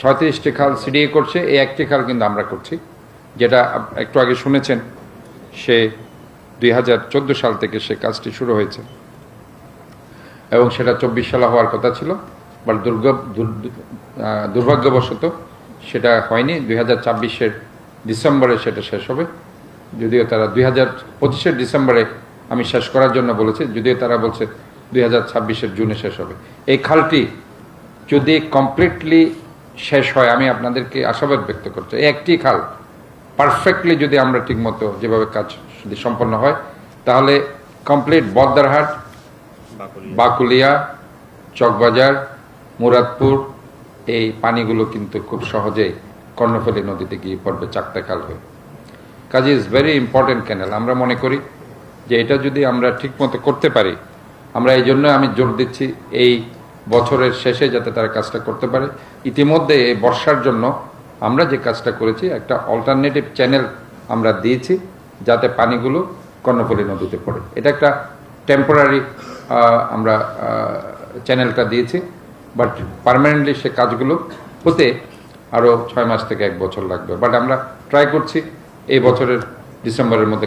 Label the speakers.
Speaker 1: ছয়ত্রিশটি খাল সিডিএ করছে, এই একটি খাল কিন্তু আমরা করছি। যেটা একটু আগে শুনেছেন, সে দুই হাজার চোদ্দ সাল থেকে সে কাজটি শুরু হয়েছে। এবং সেটা চব্বিশ সালে হওয়ার কথা ছিল, বাট দুর্গ দুর্ভাগ্যবশত সেটা হয়নি। দুই হাজার ছাব্বিশের ডিসেম্বরে সেটা শেষ হবে। যদিও তারা দুই হাজার পঁচিশের ডিসেম্বরে আমি শেষ করার জন্য বলেছি, যদিও তারা বলছে দুই হাজার ছাব্বিশের জুনে শেষ হবে। এই খালটি যদি কমপ্লিটলি শেষ হয় আমি আপনাদেরকে আশাবাদ ব্যক্ত করছি এই একটি খাল পারফেক্টলি যদি আমরা ঠিকমতো যেভাবে কাজ যদি সম্পন্ন হয় তাহলে কমপ্লিট বদ্দারহাট বাকুলিয়া। চকবাজার মুরাদপুর এই পানিগুলো কিন্তু খুব সহজে কর্ণফুলী নদীতে গিয়ে পড়বে চাকতা খাল হয়ে। কাজে ইজ ভেরি ইম্পর্টেন্ট ক্যানেল আমরা মনে করি যে এটা যদি আমরা ঠিকমতো করতে পারি আমরা এই জন্য আমি জোর দিচ্ছি এই বছরের শেষে যাতে তারা কাজটা করতে পারে। ইতিমধ্যে এই বর্ষার জন্য আমরা যে কাজটা করেছি, একটা অল্টারনেটিভ চ্যানেল আমরা দিয়েছি যাতে পানিগুলো কর্ণফুলী নদীতে পড়ে। এটা একটা টেম্পোরারি আমরা চ্যানেলটা দিয়েছি। বাট পার্মানেন্টলি সে কাজগুলো হতে আরও ছয় মাস থেকে এক বছর লাগবে। বাট আমরা ট্রাই করছি এই বছরের ডিসেম্বরের মধ্যে